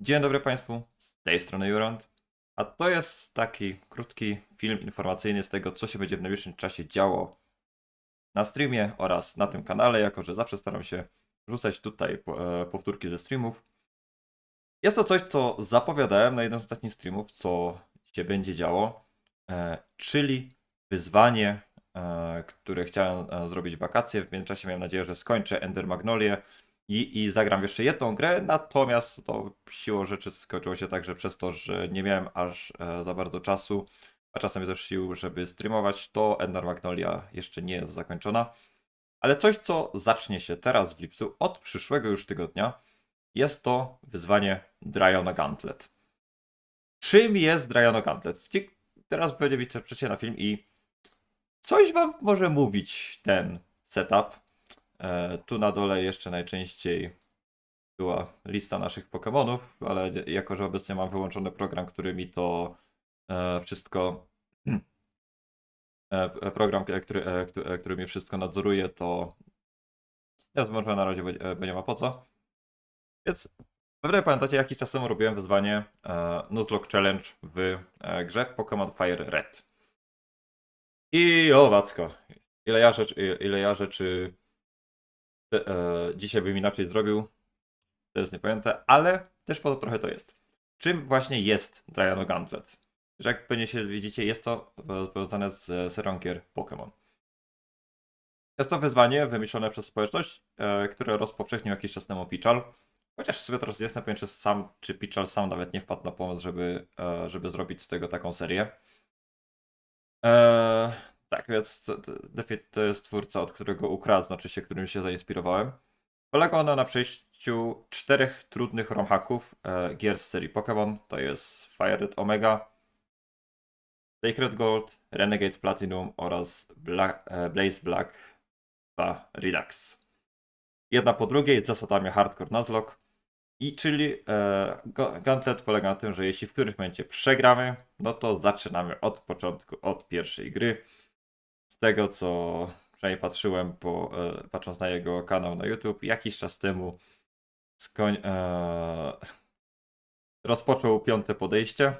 Dzień dobry Państwu, z tej strony Jurand, a to jest taki krótki film informacyjny z tego, co się będzie w najbliższym czasie działo na streamie oraz na tym kanale, jako że zawsze staram się wrzucać tutaj e, powtórki ze streamów. Jest to coś, co zapowiadałem na jeden z ostatnich streamów, co się będzie działo, e, czyli wyzwanie, e, które chciałem zrobić w wakacje. W międzyczasie miałem nadzieję, że skończę Ender Magnolię i, i zagram jeszcze jedną grę, natomiast to siłą rzeczy skończyło się tak, że przez to, że nie miałem aż e, za bardzo czasu, a czasem też sił, żeby streamować, to Ender Magnolia jeszcze nie jest zakończona. Ale coś, co zacznie się teraz w lipcu, od przyszłego już tygodnia, jest to wyzwanie Dryono Gauntlet. Czym jest Dryono Gauntlet? Teraz będzie widzicie na film i coś wam może mówić ten setup. E, tu na dole jeszcze najczęściej była lista naszych Pokémonów, ale jako, że obecnie mam wyłączony program, który mi to e, wszystko. E, program, który, który, który mi wszystko nadzoruje, to ja może na razie będzie, ma po co. Więc pewnie pamiętacie, jakiś czas temu robiłem wyzwanie e, Nuzlocke Challenge w grze Pokémon Fire Red. I o wacko, ile ja rzeczy, ile ja rzeczy e, dzisiaj bym inaczej zrobił, to jest niepojęte, ale też po to trochę to jest. Czym właśnie jest Dryono Gauntlet? Jak pewnie się widzicie, jest to powiązane z serią gier Pokémon. Jest to wyzwanie wymyślone przez społeczność, e, które rozpowszechnił jakiś czas temu Pichal. Chociaż sobie teraz jestem pewien, czy sam, czy Pichal sam nawet nie wpadł na pomysł, żeby, e, żeby zrobić z tego taką serię. E, tak, więc to, to, jest twórca, od którego ukradł, znaczy się, którym się zainspirowałem. Polega ona na przejściu czterech trudnych romhaków e, gier z serii Pokémon. To jest Fire Red Omega, Sacred Gold, Renegade Platinum oraz Bla e, Blaze Black 2 Redux. Jedna po drugiej z zasadami Hardcore Nuzlocke. I czyli e, Ga- Gauntlet polega na tym, że jeśli w którymś momencie przegramy, no to zaczynamy od początku, od pierwszej gry. Z tego co przynajmniej patrzyłem, po, e, patrząc na jego kanał na YouTube, jakiś czas temu skoń, e, rozpoczął piąte podejście.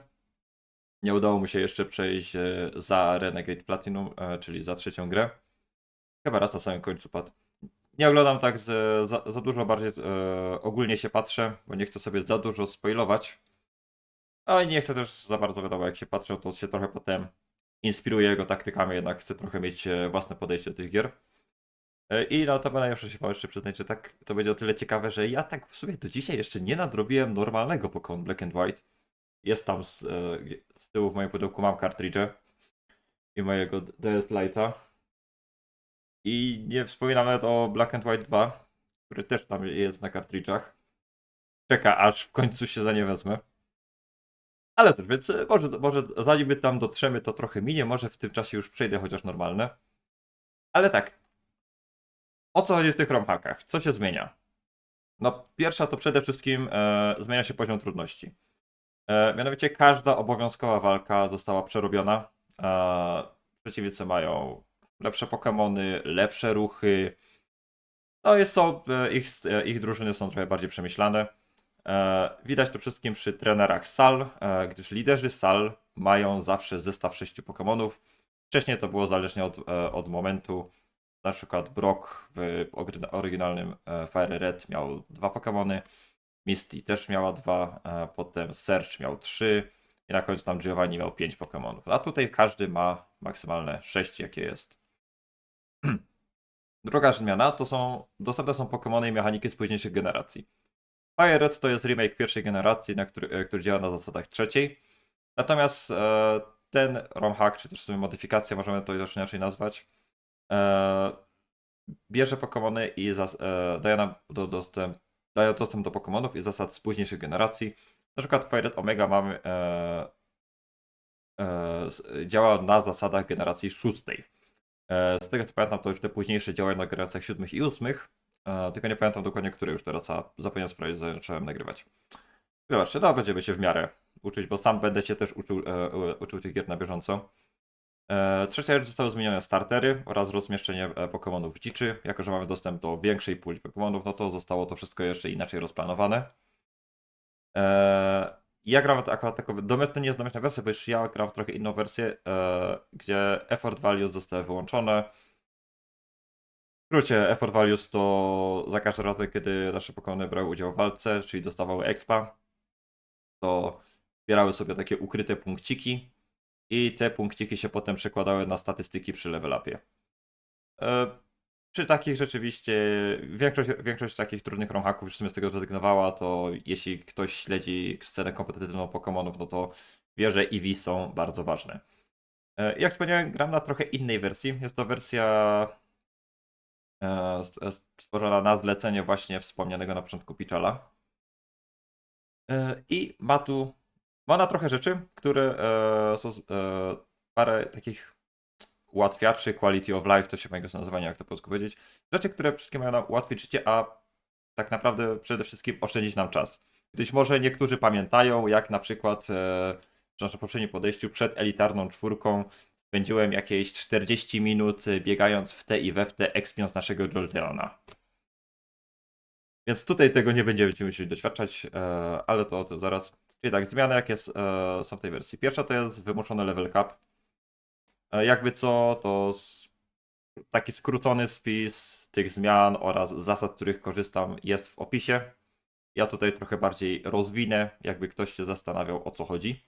Nie udało mu się jeszcze przejść e, za Renegade Platinum, e, czyli za trzecią grę. Chyba raz na samym końcu padł. Nie oglądam tak z, za, za dużo, bardziej e, ogólnie się patrzę, bo nie chcę sobie za dużo spoilować. A nie chcę też za bardzo wiadomo, jak się patrzę, to się trochę potem inspiruje jego taktykami, jednak chcę trochę mieć e, własne podejście do tych gier. E, I notabene muszę się jeszcze przyznać, że tak to będzie o tyle ciekawe, że ja tak w sumie do dzisiaj jeszcze nie nadrobiłem normalnego Pokémon Black and White. Jest tam z, e, z tyłu w moim pudełku mam kartridże i mojego DS Lite'a. I nie wspominam nawet o Black and White 2, który też tam jest na kartridżach. Czeka aż w końcu się za nie wezmę. Ale cóż, więc e, może, może zanim my tam dotrzemy, to trochę minie, może w tym czasie już przejdę chociaż normalne. Ale tak, o co chodzi w tych romhackach? Co się zmienia? No, pierwsza to przede wszystkim e, zmienia się poziom trudności. E, mianowicie każda obowiązkowa walka została przerobiona. E, przeciwnicy mają lepsze Pokémony, lepsze ruchy. No jest są, e, ich, e, ich drużyny są trochę bardziej przemyślane. E, widać to wszystkim przy trenerach SAL, e, gdyż liderzy SAL mają zawsze zestaw sześciu Pokémonów. Wcześniej to było zależnie od, e, od momentu. Na przykład Brock w oryginalnym Fire Red miał dwa Pokémony. Misty też miała dwa, potem Search miał trzy i na końcu tam Giovanni miał pięć Pokémonów. A tutaj każdy ma maksymalne sześć, jakie jest. Druga zmiana to są dostępne są Pokémony i mechaniki z późniejszych generacji. Red to jest remake pierwszej generacji, na który, e, który działa na zasadach trzeciej. Natomiast e, ten ROM hack, czy też w sumie modyfikacja, możemy to też inaczej nazwać, e, bierze Pokémony i zas, e, daje nam do, dostęp, daje dostęp do Pokémonów i zasad z późniejszych generacji. Na przykład Red Omega mamy e, e, działa na zasadach generacji szóstej. E, z tego co pamiętam, to już te późniejsze działają na generacjach siódmych i ósmych. E, tylko nie pamiętam dokładnie, które już teraz, a zapomniałem sprawdzić, zacząłem nagrywać. Zobaczcie, no będziemy się w miarę uczyć, bo sam będę się też uczył, e, uczył tych gier na bieżąco. E, trzecia rzecz zostały zmienione startery oraz rozmieszczenie e, Pokémonów w dziczy. Jako, że mamy dostęp do większej puli Pokémonów, no to zostało to wszystko jeszcze inaczej rozplanowane. E, ja gram akurat taką, domy, to nie jest domyślna wersja, bo już ja gram trochę inną wersję, e, gdzie effort values zostały wyłączone. Skrócie, effort values to za każdym razem, kiedy nasze pokony brały udział w walce, czyli dostawały expa, to zbierały sobie takie ukryte punkciki i te punkciki się potem przekładały na statystyki przy level upie. E, przy takich rzeczywiście, większość, większość takich trudnych romhaków już w sumie z tego zrezygnowała, to jeśli ktoś śledzi scenę kompetytywną Pokémonów, no to wie, że EV są bardzo ważne. E, Jak wspomniałem, gram na trochę innej wersji. Jest to wersja stworzona na zlecenie właśnie wspomnianego na początku Pichala. E, I ma tu, ma ona trochę rzeczy, które e, są e, parę takich ułatwiaczy quality of life, to się mojego nazywania, jak to po polsku powiedzieć. Rzeczy, które wszystkie mają nam ułatwić życie, a tak naprawdę przede wszystkim oszczędzić nam czas. Gdyż może niektórzy pamiętają, jak na przykład e, w naszym poprzednim podejściu przed elitarną czwórką spędziłem jakieś 40 minut e, biegając w te i we w te, ekspiąc naszego Jolteona. Więc tutaj tego nie będziemy musieli doświadczać, e, ale to, to zaraz. Czyli tak, zmiany jakie e, są w tej wersji. Pierwsza to jest wymuszony level cap. E, Jakby co, to taki skrócony spis tych zmian oraz zasad, których korzystam, jest w opisie. Ja tutaj trochę bardziej rozwinę, jakby ktoś się zastanawiał o co chodzi.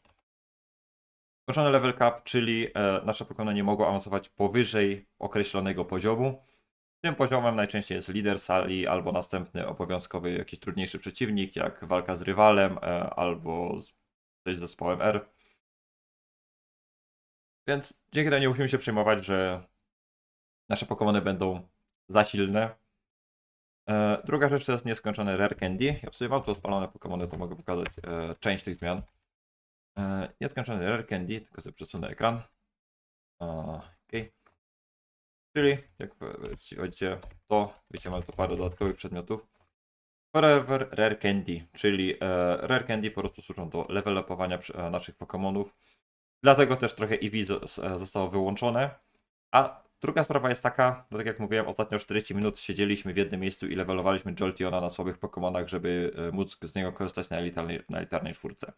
Skrócony level cap, czyli e, nasze Pokémony nie mogą awansować powyżej określonego poziomu. Tym poziomem najczęściej jest lider sali albo następny obowiązkowy jakiś trudniejszy przeciwnik, jak walka z rywalem e, albo z, coś z zespołem R. Więc dzięki temu nie musimy się przejmować, że nasze Pokémony będą za silne. E, druga rzecz to jest nieskończony Rare Candy. Ja w sobie mam tu odpalone Pokémony, to mogę pokazać e, część tych zmian. E, nieskończony Rare Candy, tylko sobie przesunę ekran. Okej. Czyli, jak widzicie, to, wiecie, mamy tu parę dodatkowych przedmiotów. Forever Rare Candy, czyli e, Rare Candy po prostu służą do level upowania przy- e, naszych Pokémonów. Dlatego też trochę EV s- e, zostało wyłączone. A druga sprawa jest taka, no tak jak mówiłem, ostatnio 40 minut siedzieliśmy w jednym miejscu i levelowaliśmy Jolteona na słabych Pokémonach, żeby e, móc z niego korzystać na elitarnej, na elitarnej czwórce.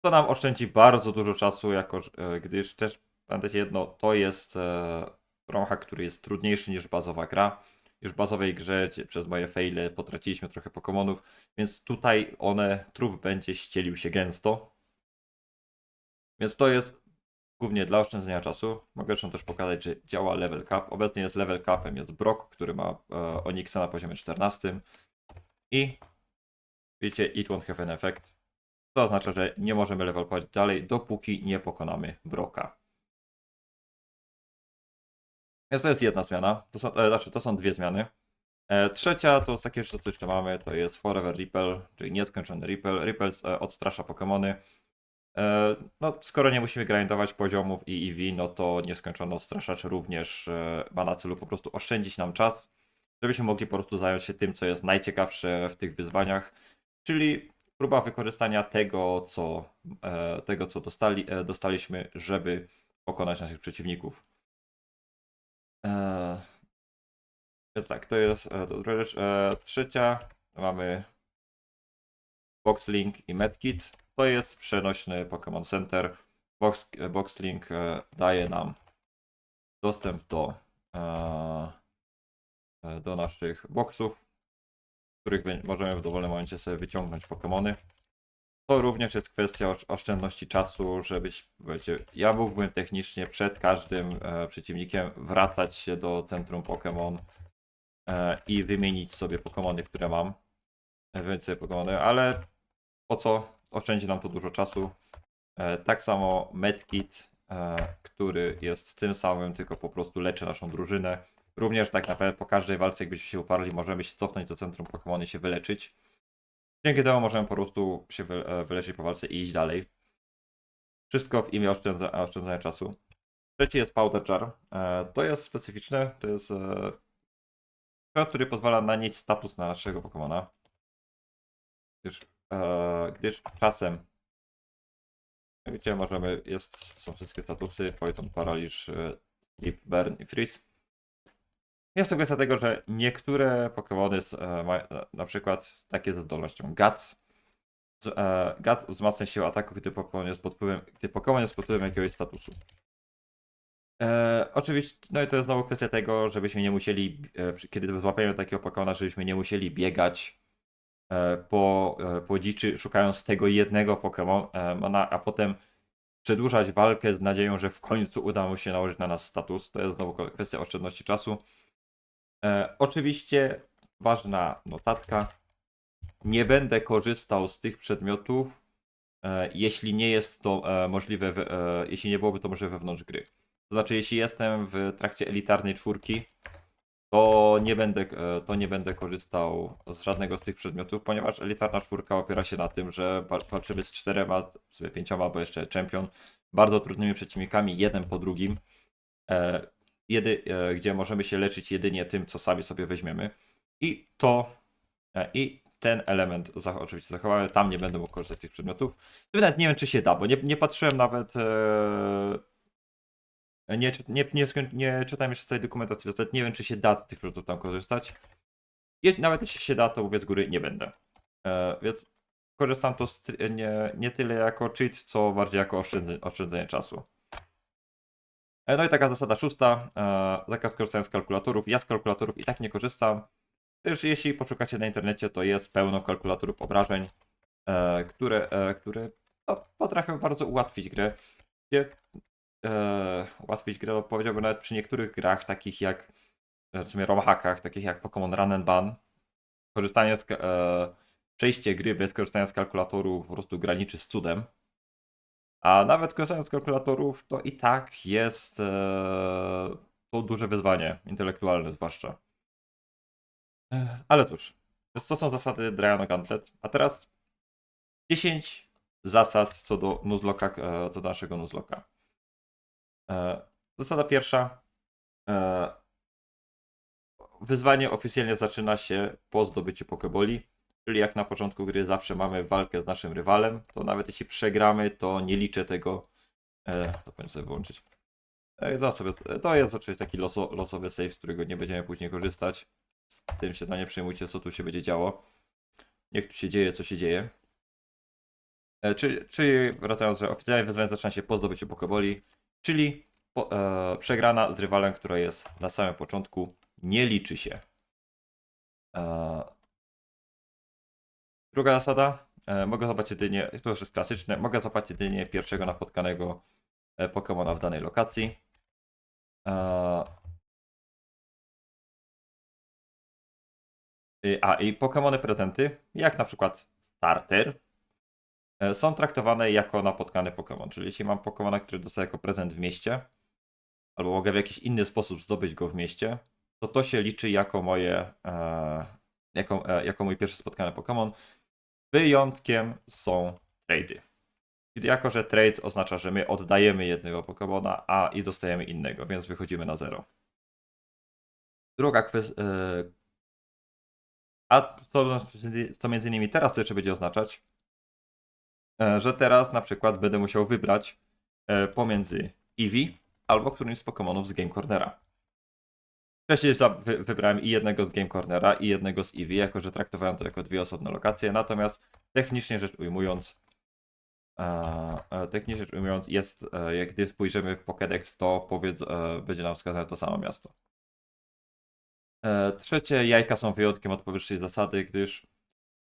To nam oszczędzi bardzo dużo czasu, jako, e, gdyż też pamiętajcie jedno, to jest e, romhack, który jest trudniejszy niż bazowa gra. Już w bazowej grze przez moje faile potraciliśmy trochę Pokémonów, więc tutaj one, trup będzie ścielił się gęsto. Więc to jest głównie dla oszczędzenia czasu. Mogę zresztą też pokazać, że działa level cap. Obecnie jest level capem, jest Brock, który ma e, Onyxa na poziomie 14. I widzicie, it won't have an effect. To oznacza, że nie możemy levelować dalej, dopóki nie pokonamy Broka. Więc to jest jedna zmiana. To są, e, znaczy, to są dwie zmiany. E, trzecia to takie rzeczy, co jeszcze mamy, to jest Forever Ripple, czyli nieskończony Ripple. Ripple e, odstrasza Pokémony. E, no, skoro nie musimy grindować poziomów i EV, no to nieskończony odstraszacz również e, ma na celu po prostu oszczędzić nam czas, żebyśmy mogli po prostu zająć się tym, co jest najciekawsze w tych wyzwaniach, czyli próba wykorzystania tego, co, e, tego, co dostali, e, dostaliśmy, żeby pokonać naszych przeciwników. E, Więc tak, to jest to druga rzecz. Trzecia, mamy Boxlink i Medkit. To jest przenośny Pokémon Center. Box, Boxlink daje nam dostęp do, do naszych boxów, których możemy w dowolnym momencie sobie wyciągnąć Pokémony. To również jest kwestia osz- oszczędności czasu, żebyś, wiecie, ja mógłbym technicznie przed każdym e, przeciwnikiem wracać się do centrum Pokémon e, i wymienić sobie Pokémony, które mam. Wymienić sobie Pokémony, ale po co? Oszczędzi nam to dużo czasu. E, tak samo Medkit, e, który jest tym samym, tylko po prostu leczy naszą drużynę. Również tak naprawdę po każdej walce, jakbyśmy się uparli, możemy się cofnąć do centrum Pokémony i się wyleczyć. Dzięki temu możemy po prostu się e, wyleczyć po walce i iść dalej. Wszystko w imię oszczędza, oszczędzania czasu. Trzeci jest Powder Jar. E, to jest specyficzne, to jest e, Kod, który pozwala nanieść status na naszego Pokemona. Gdyż, e, gdyż czasem jak wiecie, możemy, jest, są wszystkie statusy, Poison, Paraliż, e, Sleep, Burn i Freeze. Jest to kwestia tego, że niektóre Pokemony s- e, mają na- na przykład takie ze zdolnością Guts, e, gad wzmacnia siłę ataku, gdy Pokémon jest pod wpływem, gdy Pokémon jest pod wpływem jakiegoś statusu. E, oczywiście, no i to jest znowu kwestia tego, żebyśmy nie musieli, e, kiedy złapiemy takiego Pokona, żebyśmy nie musieli biegać e, po, e, po dziczy, szukając tego jednego Pokemona, a potem przedłużać walkę z nadzieją, że w końcu uda mu się nałożyć na nas status. To jest znowu kwestia oszczędności czasu. E, oczywiście ważna notatka. Nie będę korzystał z tych przedmiotów, e, jeśli nie jest to e, możliwe, we- e, jeśli nie byłoby to możliwe wewnątrz gry. To znaczy, jeśli jestem w trakcie elitarnej czwórki, to nie będę, e, to nie będę korzystał z żadnego z tych przedmiotów, ponieważ elitarna czwórka opiera się na tym, że wa- walczymy z czterema, sobie pięcioma, bo jeszcze czempion, bardzo trudnymi przeciwnikami, jeden po drugim, e, jedy, e, gdzie możemy się leczyć jedynie tym, co sami sobie weźmiemy. I to, e, i ten element za, oczywiście zachowamy, tam nie będę mógł korzystać z tych przedmiotów. Nawet nie wiem, czy się da, bo nie, nie patrzyłem nawet. E, nie, nie, nie, nie czytałem jeszcze całej dokumentacji, więc nie wiem, czy się da z tych produktów tam korzystać. Nawet jeśli się da, to mówię z góry, nie będę. E, więc korzystam to stry- nie, nie tyle jako cheat, co bardziej jako oszczędzenie, oszczędzenie czasu. E, no i taka zasada szósta, e, zakaz korzystania z kalkulatorów. Ja z kalkulatorów i tak nie korzystam. Też jeśli poszukacie na internecie, to jest pełno kalkulatorów obrażeń, e, które, które no, potrafią bardzo ułatwić grę. Gdzie e, ułatwić grę, no, powiedziałbym nawet przy niektórych grach, takich jak w sumie romhackach, takich jak Pokémon Run and Ban, korzystanie z, e, przejście gry bez korzystania z kalkulatoru po prostu graniczy z cudem. A nawet korzystając z kalkulatorów, to i tak jest e, to duże wyzwanie, intelektualne zwłaszcza. Ech, Ale cóż, to są zasady Drayano Gauntlet. A teraz 10 zasad co do Nuzlocka, e, co do naszego Nuzlocka. E, Zasada pierwsza. E, Wyzwanie oficjalnie zaczyna się po zdobyciu Pokeboli, czyli jak na początku gry zawsze mamy walkę z naszym rywalem, to nawet jeśli przegramy, to nie liczę tego. E, to powinien sobie wyłączyć. E, za sobie, to jest oczywiście taki loso, losowy save, z którego nie będziemy później korzystać. Z tym się to nie przejmujcie, co tu się będzie działo. Niech tu się dzieje, co się dzieje. E, czyli, czyli wracając, że oficjalnie wyzwanie zaczyna się po zdobyciu Pokeboli, czyli po, e, przegrana z rywalem, która jest na samym początku, nie liczy się. E, druga zasada. E, mogę zobaczyć jedynie, to już jest klasyczne, mogę zobaczyć jedynie pierwszego napotkanego e, Pokemona w danej lokacji. E, a i Pokemony prezenty, jak na przykład starter, są traktowane jako napotkany Pokémon. Czyli jeśli mam Pokémona, który dostaję jako prezent w mieście, albo mogę w jakiś inny sposób zdobyć go w mieście, to to się liczy jako moje, jako, jako mój pierwszy spotkany Pokémon. Wyjątkiem są trady. Jako, że trade oznacza, że my oddajemy jednego Pokémona, a i dostajemy innego, więc wychodzimy na zero. Druga kwestia. A co, co między innymi teraz to jeszcze będzie oznaczać, e, że teraz na przykład będę musiał wybrać e, pomiędzy Eevee albo którymś z Pokémonów z Game Cornera. Wcześniej wybrałem i jednego z Game Cornera, i jednego z Eevee, jako że traktowałem to jako dwie osobne lokacje, natomiast technicznie rzecz ujmując, e, e, technicznie rzecz ujmując, jest, e, jak gdy spojrzymy w Pokédex, to powiedz, e, będzie nam wskazane to samo miasto. E, trzecie, jajka są wyjątkiem od powyższej zasady, gdyż,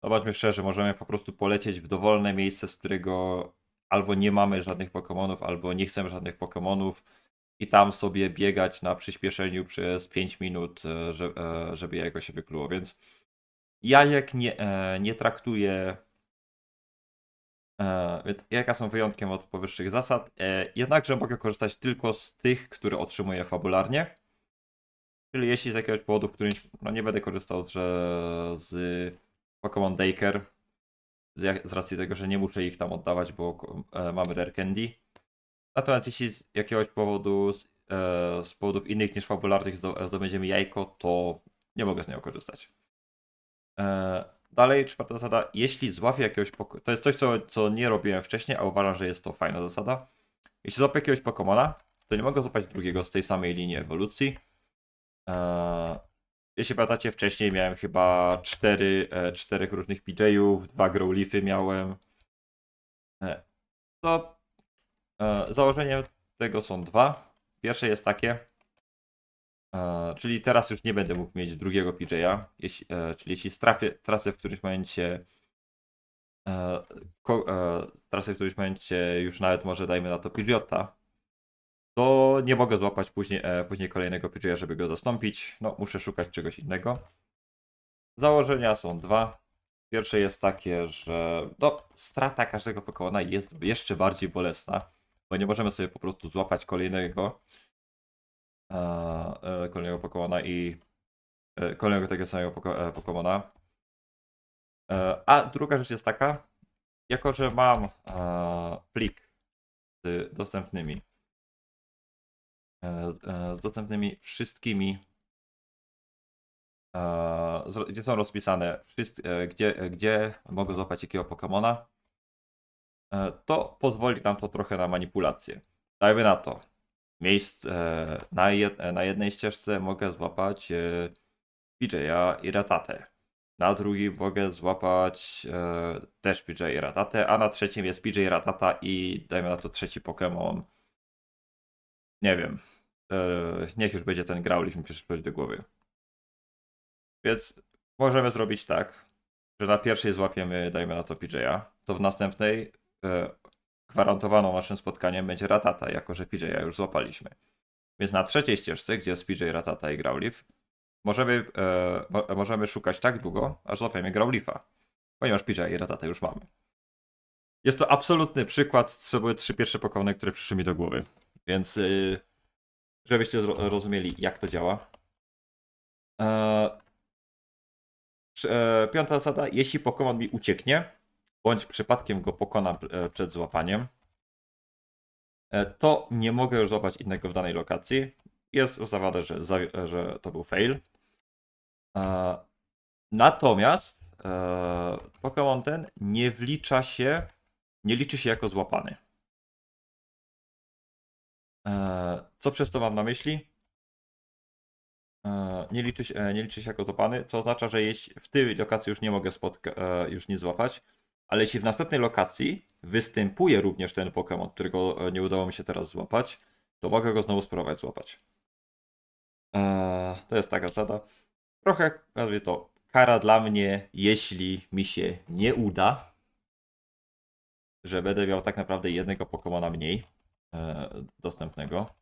zobaczmy szczerze, możemy po prostu polecieć w dowolne miejsce, z którego albo nie mamy żadnych Pokémonów, albo nie chcemy żadnych Pokémonów i tam sobie biegać na przyspieszeniu przez 5 minut, e, e, żeby jajko się wykluło, więc jajek nie, e, nie traktuję e, więc jajka są wyjątkiem od powyższych zasad, jednakże mogę korzystać tylko z tych, które otrzymuję fabularnie, czyli jeśli z jakiegoś powodu, w którymś, no nie będę korzystał że z Pokémon Daker, z, z racji tego, że nie muszę ich tam oddawać, bo mamy Rare Candy, Natomiast jeśli z jakiegoś powodu, z, e, z powodów innych niż fabularnych zdo, zdobędziemy jajko, to nie mogę z niego korzystać. E, dalej, czwarta zasada. Jeśli złapię jakiegoś To jest coś, co, co nie robiłem wcześniej, a uważam, że jest to fajna zasada. Jeśli złapię jakiegoś Pokemona, to nie mogę złapać drugiego z tej samej linii ewolucji. E, jeśli pamiętacie, wcześniej miałem chyba cztery, e, czterech różnych PJ-ów, dwa Growleafy miałem. E, to założenie tego są dwa. Pierwsze jest takie, e, czyli teraz już nie będę mógł mieć drugiego PJ-a, jeśli, e, czyli jeśli strafię, stracę w którymś momencie e, e, stracę w którymś momencie już nawet może dajmy na to PJ-a, to nie mogę złapać później, e, później kolejnego PJ, żeby go zastąpić. No, muszę szukać czegoś innego. Założenia są dwa. Pierwsze jest takie, że no, strata każdego Pokemona jest jeszcze bardziej bolesna, bo nie możemy sobie po prostu złapać kolejnego e, kolejnego Pokemona i e, kolejnego tego samego poko, e, Pokemona. E, a druga rzecz jest taka, jako że mam e, plik z dostępnymi e, z- e, dostępnymi wszystkimi, gdzie są rozpisane, e, gdzie, e, gdzie mogę złapać jakiego Pokemona, to pozwoli nam to trochę na manipulację. Dajmy na to. Miejsc, e, na, jed, e, na jednej ścieżce mogę złapać e, PJ'a i Ratatę. Na drugim mogę złapać e, też PJ i Ratatę, a na trzecim jest PJ Ratata i dajmy na to trzeci Pokémon. Nie wiem. E, niech już będzie ten Growlithe mi przychodzi do głowy. Więc możemy zrobić tak, że na pierwszej złapiemy, dajmy na to PJ'a, to w następnej e, gwarantowaną naszym spotkaniem będzie Ratata, jako że PJ'a już złapaliśmy. Więc na trzeciej ścieżce, gdzie jest PJ, Ratata i Growlithe, możemy, e, mo, możemy szukać tak długo, aż złapiemy Growlitha, ponieważ PJ i Ratata już mamy. Jest to absolutny przykład, to były trzy pierwsze Pokemony, które przyszły mi do głowy. Więc y, żebyście rozumieli, jak to działa. Trz- e, piąta zasada. Jeśli Pokémon mi ucieknie, bądź przypadkiem go pokonam e, przed złapaniem, e, to nie mogę już złapać innego w danej lokacji. Jest uznawane, że, że to był fail. Eee, natomiast e, Pokémon ten nie wlicza się, nie liczy się jako złapany. Co przez to mam na myśli? Nie liczy, się, e, nie liczy się jako złapany, co oznacza, że jeśli w tej lokacji już nie mogę spotka- e, już nic złapać, ale jeśli w następnej lokacji występuje również ten Pokémon, którego e, nie udało mi się teraz złapać, to mogę go znowu spróbować złapać. Eee, To jest taka zasada. Trochę, nazwijmy to, kara dla mnie, jeśli mi się nie uda, że będę miał tak naprawdę jednego Pokemona mniej e, dostępnego.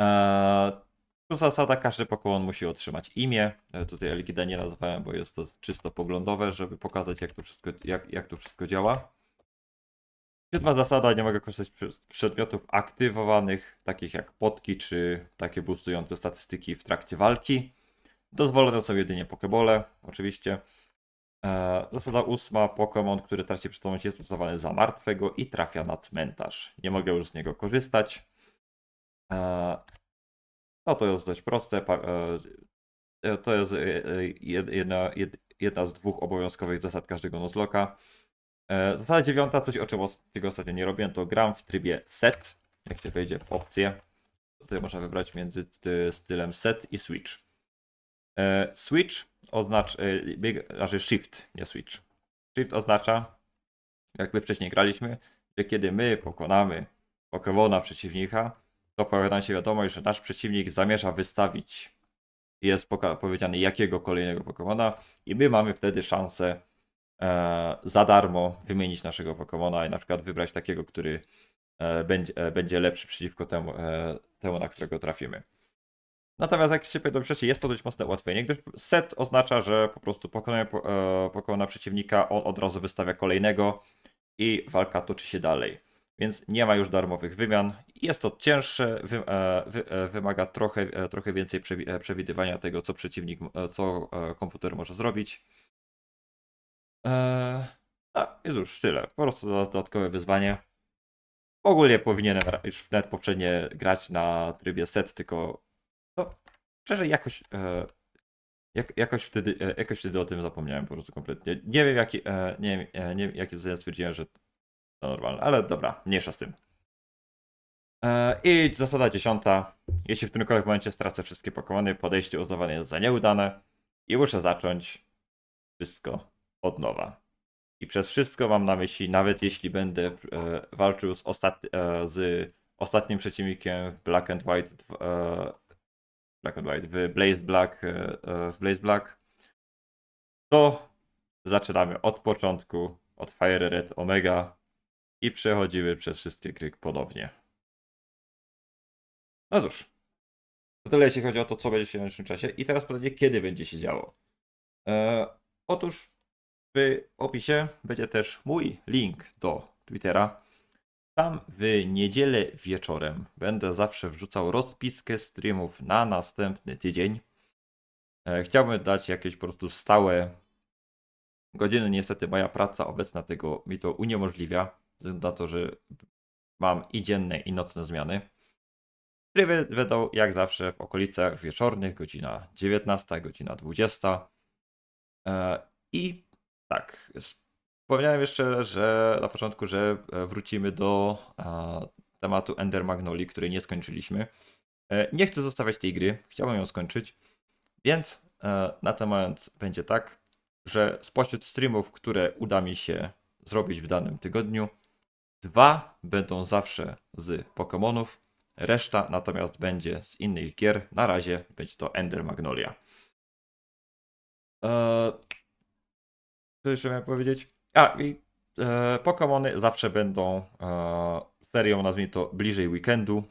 E, tu zasada, każdy Pokémon musi otrzymać imię. E, tutaj Elgida nie nazwałem, bo jest to czysto poglądowe, żeby pokazać jak to wszystko, jak, jak to wszystko działa. Siódma zasada, nie mogę korzystać z przedmiotów aktywowanych, takich jak potki czy takie boostujące statystyki w trakcie walki. Dozwolone są jedynie Pokebole, oczywiście. E, Zasada ósma, Pokémon, który traci przytomność jest uznawany za martwego i trafia na cmentarz. Nie mogę już z niego korzystać. No to jest dość proste. E, e, To jest e, jed- jedna, jed- jedna z dwóch obowiązkowych zasad każdego Nuzloka. E, Zasada dziewiąta, coś o czym tego ostatnio nie robiłem, to gram w trybie set. Jak się wejdzie w opcję, tutaj można wybrać między ty- stylem set i switch. Switch oznacza, znaczy shift, nie switch. Shift oznacza, jak my wcześniej graliśmy, że kiedy my pokonamy Pokemona przeciwnika, nam się wiadomość, że nasz przeciwnik zamierza wystawić, jest powiedziane jakiego kolejnego Pokemona i my mamy wtedy szansę e, za darmo wymienić naszego Pokemona i na przykład wybrać takiego, który e, będzie, e, będzie lepszy przeciwko temu, e, temu, na którego trafimy. Natomiast jak się dopiszecie, jest to dość mocne ułatwienie, gdyż set oznacza, że po prostu pokonuje po, e, pokona przeciwnika, on od razu wystawia kolejnego i walka toczy się dalej. Więc nie ma już darmowych wymian. Jest to cięższe, wy, e, wy, e, wymaga trochę, e, trochę więcej przewi- przewidywania tego, co przeciwnik, co komputer może zrobić. A, jest już tyle. Po prostu dodatkowe wyzwanie. Ogólnie powinienem już net poprzednie grać na trybie set, tylko no, szczerze jakoś jak, jakoś, wtedy, jakoś wtedy o tym zapomniałem po prostu kompletnie. Nie wiem jaki, e, nie, nie wiem stwierdziłem, że to normalne, ale dobra, mniejsza z tym. E, I zasada dziesiąta. Jeśli w którymkolwiek momencie stracę wszystkie Pokémony, podejście uznawane jest za nieudane i muszę zacząć wszystko od nowa. I przez wszystko mam na myśli, nawet jeśli będę e, walczył z, ostat- e, z ostatnim przeciwnikiem Black and White, e, Black and White, w Blaze Black, e, e, w Blaze Black, to zaczynamy od początku, od Fire Red Omega i przechodzimy przez wszystkie gry ponownie. No cóż, to tyle jeśli chodzi o to, co będzie się w najbliższym czasie. I teraz pytanie, kiedy będzie się działo. E, otóż w opisie będzie też mój link do Twittera. Tam w niedzielę wieczorem będę zawsze wrzucał rozpiskę streamów na następny tydzień. E, chciałbym dać jakieś po prostu stałe godziny. Niestety moja praca obecna tego mi to uniemożliwia, na to, że mam i dzienne, i nocne zmiany. Tryby będą jak zawsze w okolicach wieczornych, godzina 19, godzina 20. E, I tak, wspomniałem jeszcze, że na początku, że e, wrócimy do e, tematu Ender Magnoli, który nie skończyliśmy. Nie chcę zostawiać tej gry, chciałbym ją skończyć, więc na ten moment będzie tak, że spośród streamów, które uda mi się zrobić w danym tygodniu, dwa będą zawsze z Pokémonów, reszta natomiast będzie z innych gier. Na razie będzie to Ender Magnolia. Eee, co jeszcze miałem powiedzieć? A, i e, Pokémony zawsze będą e, serią, nazwijmy to bliżej weekendu.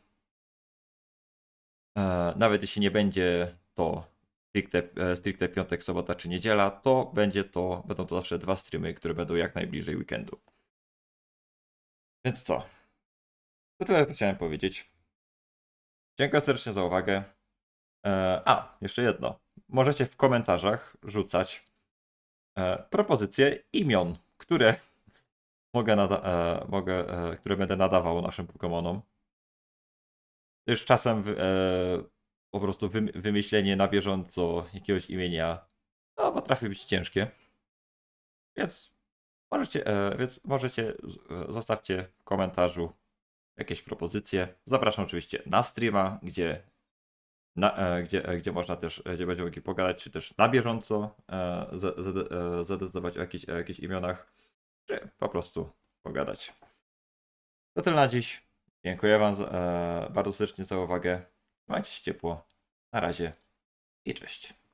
E, nawet jeśli nie będzie to stricte, e, stricte piątek, sobota czy niedziela, to będzie to, będą to zawsze dwa streamy, które będą jak najbliżej weekendu. Więc co? To tyle, co chciałem powiedzieć. Dziękuję serdecznie za uwagę. E, a, jeszcze jedno. Możecie w komentarzach rzucać e, propozycje imion, które mogę, nada- e, mogę które będę nadawał naszym Pokemonom. Już czasem po prostu wym- wymyślenie na bieżąco jakiegoś imienia no, potrafi być ciężkie. Więc możecie, e, więc możecie e, zostawcie w komentarzu jakieś propozycje. Zapraszam oczywiście na streama, gdzie, na, e, gdzie, gdzie można też, gdzie będziemy mogli pogadać, czy też na bieżąco zadecydować o jakichś, o jakichś imionach, czy po prostu pogadać. To tyle na dziś. Dziękuję Wam bardzo serdecznie za uwagę. Trzymajcie się ciepło. Na razie i cześć.